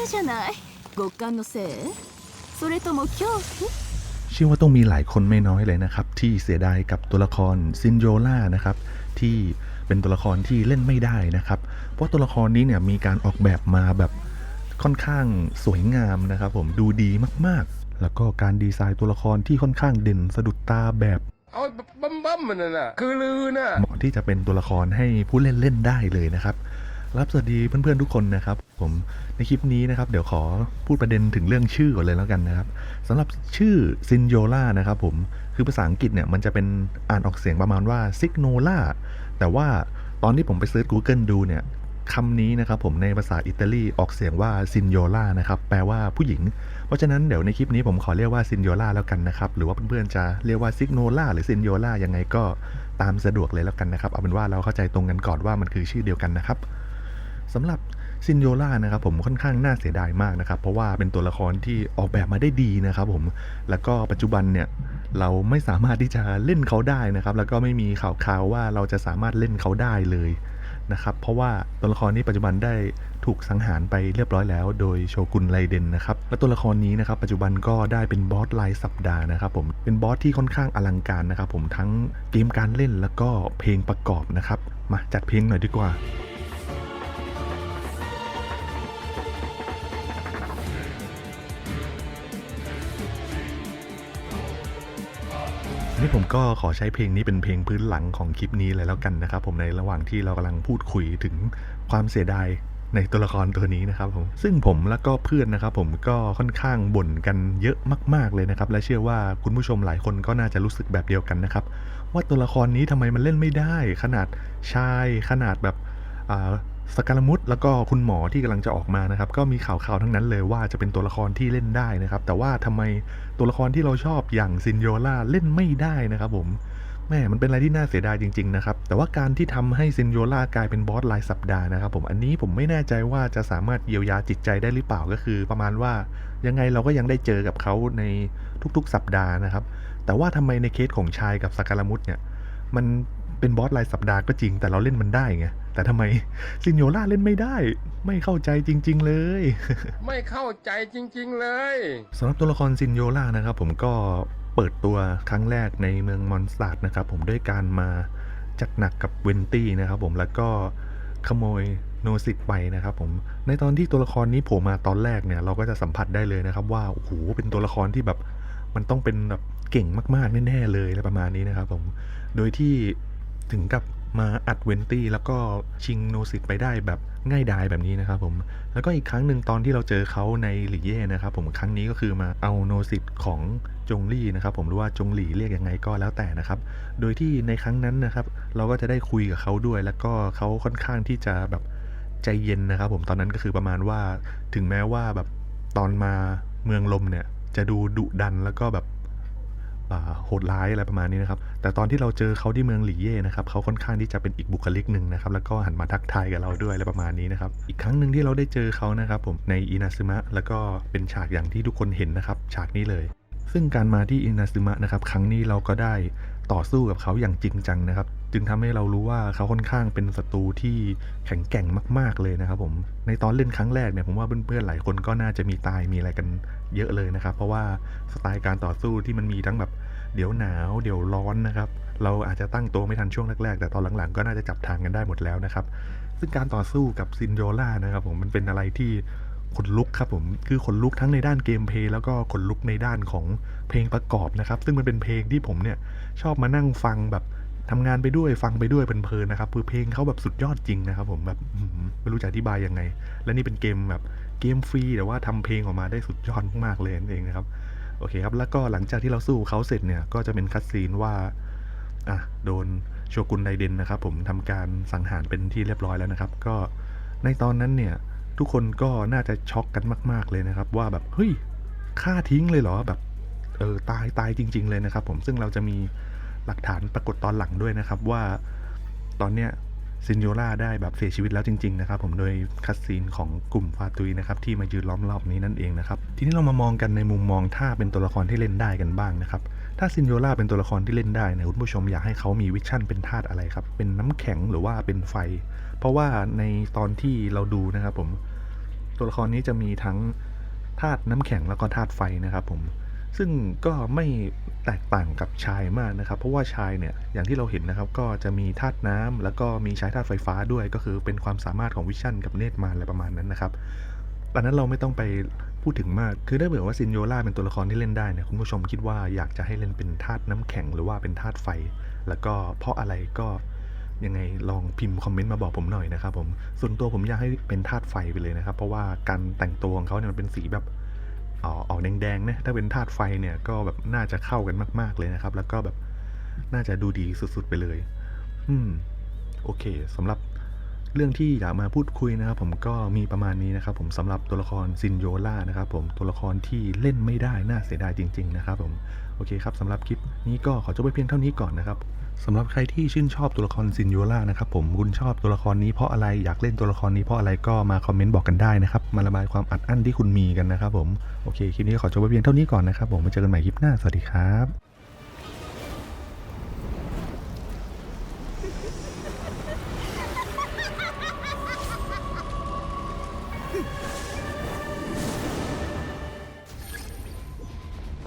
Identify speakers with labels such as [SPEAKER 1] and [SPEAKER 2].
[SPEAKER 1] るじゃない極寒のせいそれとも恐怖
[SPEAKER 2] เชื่อว่าต้องมีหลายคนไม่น้อยเลยนะครับ ที่เสียดายกับตัวละครซินโยล่านะครับที่เป็นตัวละครที่เล่นไม่ได้นะครับ เพราะตัวละครนี้เนี่ยมีการออกแบบมาแบบค่อนข้างสวยงามนะครับ ผมดูดีมากๆ แล้วก็การดีไซน์ตัวละครที่ค่อนข้างเด่นสะดุดตาแบบ
[SPEAKER 3] เอาบัมบัมมันน่ะ คือลือน่ะ
[SPEAKER 2] เหมาะที่จะเป็นตัวละครให้ผู้เล่นเล่นได้เลยนะครับ รับสวัสดีเพื่อนๆทุกคนนะครับผมในคลิปนี้นะครับ เดี๋ยวขอพูดประเด็นถึงเรื่องชื่อก่อนเลยแล้วกันนะครับสำหรับชื่อซินโยล่านะครับผมคือภาษาอังกฤษเนี่ยมันจะเป็นอ่านออกเสียงประมาณว่าซิกโนล่าแต่ว่าตอนที่ผมไปเซิร์ช Google ดูเนี่ยคำนี้นะครับผมในภาษาอิตาลีออกเสียงว่าซินโยล่านะครับแปลว่าผู้หญิง เพราะฉะนั้นเดี๋ยวในคลิปนี้ผมขอเรียกว่าซินโยล่าแล้วกันนะครับ หรือว่าเพื่อนๆจะเรียกว่าซิกโนล่าหรือซินโยล่ายังไงก็ตามสะดวกเลยแล้วกันนะครับเอาเป็นว่าเราเข้าใจตรงกันก่อนว่ามันคือชื่อเดียวกันนะครับ สำหรับซินโยล่านะครับผมค่อนข้างน่าเสียดายมากนะครับ เพราะว่าเป็นตัวละครที่ออกแบบมาได้ดีนะครับผมแล้วก็ปัจจุบันเนี่ยเราไม่สามารถที่จะเล่นเขาได้นะครับ แล้วก็ไม่มีข่าวคราวว่าเราจะสามารถเล่นเขาได้เลยนะครับเพราะว่าตัวละครนี้ปัจจุบันได้ถูกสังหารไปเรียบร้อยแล้ว โดยโชกุนไรเดนนะครับและตัวละครนี้นะครับปัจจุบันก็ได้เป็นบอสรายสัปดาห์นะครับผมเป็นบอสที่ค่อนข้างอลังการนะครับผมทั้งเกมการเล่นแล้วก็เพลงประกอบนะครับมาจัดเพลงหน่อยดีกว่า นี่ผมก็ขอใช้เพลงนี้เป็นเพลงพื้นหลังของคลิปนี้เลยแล้วกันนะครับ ผมในระหว่างที่เรากำลังพูดคุยถึงความเสียดายในตัวละครตัวนี้นะครับผมซึ่งผมแล้วก็เพื่อนนะครับ ผมก็ค่อนข้างบ่นกันเยอะมาก ๆเลยนะครับ และเชื่อว่าคุณผู้ชมหลายคนก็น่าจะรู้สึกแบบเดียวกันนะครับ ว่าตัวละครนี้ทำไมมันเล่นไม่ได้ ขนาดชายขนาดแบบอ่า สการมุตแล้วก็คุณหมอที่กำลังจะออกมานะครับ ก็มีข่าวๆทั้งนั้นเลยว่าจะเป็นตัวละครที่เล่นได้นะครับ แต่ว่าทำไมตัวละครที่เราชอบอย่างซินโยล่าเล่นไม่ได้นะครับผมแม่มันเป็นอะไรที่น่าเสียดายจริงๆนะครับ แต่ว่าการที่ทำให้ซินโยล่ากลายเป็นบอสรายสัปดาห์นะครับผม อันนี้ผมไม่แน่ใจว่าจะสามารถเยียวยาจิตใจได้หรือเปล่าก็คือ ประมาณว่ายังไงเราก็ยังได้เจอกับเขาในทุกๆสัปดาห์นะครับ แต่ว่าทำไมในเคสของชายกับสการมุตเนี่ย มัน เป็นบอสรายสัปดาห์ก็จริง แต่เราเล่นมันได้ไง แต่ทำไมซินโยล่าเล่นไม่ได้ ไม่เข้าใจจริง ๆ เลย
[SPEAKER 3] ไม่เข้าใจจริง ๆ เลย
[SPEAKER 2] สำหรับตัวละครซินโยล่านะครับ ผมก็เปิดตัวครั้งแรกในเมืองมอนสตาร์ดนะครับ ผมด้วยการมาจัดหนักกับเวนตี้นะครับผมแล้วก็ขโมยโนซิตไปนะครับผมในตอนที่ตัวละครนี้โผล่มาตอนแรกเนี่ยเราก็จะสัมผัสได้เลยนะครับ ว่าโอ้โหเป็นตัวละครที่แบบมันต้องเป็นแบบเก่งมากๆแน่ๆเลยอะไรประมาณนี้นะครับผมโดยที่ ถึงกับมาอัดเวนตี้แล้วก็ชิงโนซิตไปได้แบบง่ายดายแบบนี้นะครับผม แล้วก็อีกครั้งหนึ่งตอนที่เราเจอเขาในหลีเย่นะครับผมครั้งนี้ก็คือมาเอาโนสิตของจงลี่นะครับผมหรือว่าจงหลีเรียกยังไงก็แล้วแต่นะครับ โดยที่ในครั้งนั้นนะครับเราก็จะได้คุยกับเขาด้วย แล้วก็เขาค่อนข้างที่จะแบบใจเย็นนะครับผมตอนนั้นก็คือประมาณว่าถึงแม้ว่าแบบตอนมาเมืองลมเนี่ยจะดูดุดันแล้วก็แบบ โหดร้ายอะไรประมาณนี้นะครับ แต่ตอนที่เราเจอเขาที่เมืองหลี่เย่นะครับเขาค่อนข้างที่จะเป็นอีกบุคลิกหนึ่งนะครับ แล้วก็หันมาทักทายกับเราด้วยอะไรประมาณนี้นะครับ อีกครั้งหนึ่งที่เราได้เจอเขานะครับ ผมในอินาซึมะแล้วก็เป็นฉากอย่างที่ทุกคนเห็นนะครับ ฉากนี้เลย ซึ่งการมาที่อินาซึมะนะครับ ครั้งนี้เราก็ได้ต่อสู้กับเขาอย่างจริงจังนะครับ จึงทำให้เรารู้ว่าเขาค่อนข้างเป็นศัตรูที่แข็งแกร่งมาก ๆเลยนะครับผมในตอนเล่นครั้งแรกเนี่ยผมว่าเพื่อนๆหลายคนก็น่าจะมีตายมีอะไรกันเยอะเลยนะครับ เพราะว่าสไตล์การต่อสู้ที่มันมีทั้งแบบเดี๋ยวหนาวเดี๋ยวร้อนนะครับ เราอาจจะตั้งตัวไม่ทันช่วงแรกๆ แต่ตอนหลังๆ ก็น่าจะจับทางกันได้หมดแล้วนะครับ ซึ่งการต่อสู้กับซินโยล่านะครับผมมันเป็นอะไรที่ขนลุกครับผมคือขนลุกทั้งในด้านเกมเพลย์แล้วก็ขนลุกในด้านของเพลงประกอบนะครับ ซึ่งมันเป็นเพลงที่ผมเนี่ยชอบมานั่งฟังแบบ ทำงานไปด้วยฟังไปด้วยเพลินๆนะครับคือเพลงเขาแบบสุดยอดจริงนะครับ ผมแบบไม่รู้จะอธิบายยังไง และนี่เป็นเกมแบบเกมฟรีแต่ว่าทำเพลงออกมาได้สุดยอดมากๆเลยนั่นเองนะครับโอเคครับ แล้วก็หลังจากที่เราสู้เขาเสร็จเนี่ย ก็จะเป็นคัดซีนว่าอะโดนโชกุนไดเดนนะครับ ผมทำการสังหารเป็นที่เรียบร้อยแล้วนะครับ ก็ในตอนนั้นเนี่ย ทุกคนก็น่าจะช็อกกันมาก ๆเลยนะครับ ว่าแบบเฮ้ยฆ่าทิ้งเลยเหรอแบบเออตายตายจริง ๆ เลยนะครับ ผมซึ่งเราจะมี หลักฐานปรากฏตอนหลังด้วยนะครับว่าตอนเนี้ยซินโยล่าได้แบบเสียชีวิตแล้วจริงๆนะครับผมโดยคัดซีนของกลุ่มฟาตุยนะครับที่มายืนล้อมรอบนี้นั่นเองนะครับทีนี้เรามามองกันในมุมมองถ้าเป็นตัวละครที่เล่นได้กันบ้างนะครับถ้าซินโยล่าเป็นตัวละครที่เล่นได้นี่ยคุณผู้ชมอยากให้เขามีวิชั่นเป็นธาตุอะไรครับเป็นน้ำแข็งหรือว่าเป็นไฟ เพราะว่าในตอนที่เราดูนะครับผมตัวละครนี้จะมีทั้งธาตุน้ำแข็งแล้วก็ธาตุไฟนะครับผม ซึ่งก็ไม่แตกต่างกับชายมากนะครับ เพราะว่าชายเนี่ยอย่างที่เราเห็นนะครับก็จะมีธาตุน้ำแล้วก็มีใช้ธาตุไฟฟ้าด้วยก็คือเป็นความสามารถของวิชั่นกับเนตรมารอะไรประมาณนั้นนะครับอันนั้นเราไม่ต้องไปพูดถึงมาก คือถ้าเกิดว่าซินโยล่าเป็นตัวละครที่เล่นได้เนี่ยคุณผู้ชมคิดว่าอยากจะให้เล่นเป็นธาตุน้ำแข็งหรือว่าเป็นธาตุไฟ แล้วก็เพราะอะไรก็ยังไงลองพิมพ์คอมเมนต์มาบอกผมหน่อยนะครับผมส่วนตัวผมอยากให้เป็นธาตุไฟไปเลยนะครับ เพราะว่าการแต่งตัวของเขาเนี่ยมันเป็นสีแบบ ออกออกแดงๆนะถ้าเป็นธาตุไฟเนี่ยก็แบบน่าจะเข้ากันมาก ๆเลยนะครับ แล้วก็แบบน่าจะดูดีสุดๆไปเลย อืม โอเคสำหรับเรื่องที่อยากมาพูดคุยนะครับ ผมก็มีประมาณนี้นะครับ ผมสำหรับตัวละครซินโยล่านะครับ ผมตัวละครที่เล่นไม่ได้น่าเสียดายจริง ๆ นะครับ ผมโอเคครับสำหรับคลิปนี้ก็ขอจบไปเพียงเท่านี้ก่อนนะครับ สำหรับใครที่ชื่นชอบตัวละครซินโยล่านะครับผมคุณชอบตัวละครนี้เพราะอะไรอยากเล่นตัวละครนี้เพราะอะไรก็มาคอมเมนต์บอกกันได้นะครับ มาระบายความอัดอั้นที่คุณมีกันนะครับผม โอเค คลิปนี้ขอจบไปเพียงเท่านี้ก่อนนะครับผมมาเจอกันใหม่คลิปหน้า สวัสดีครับ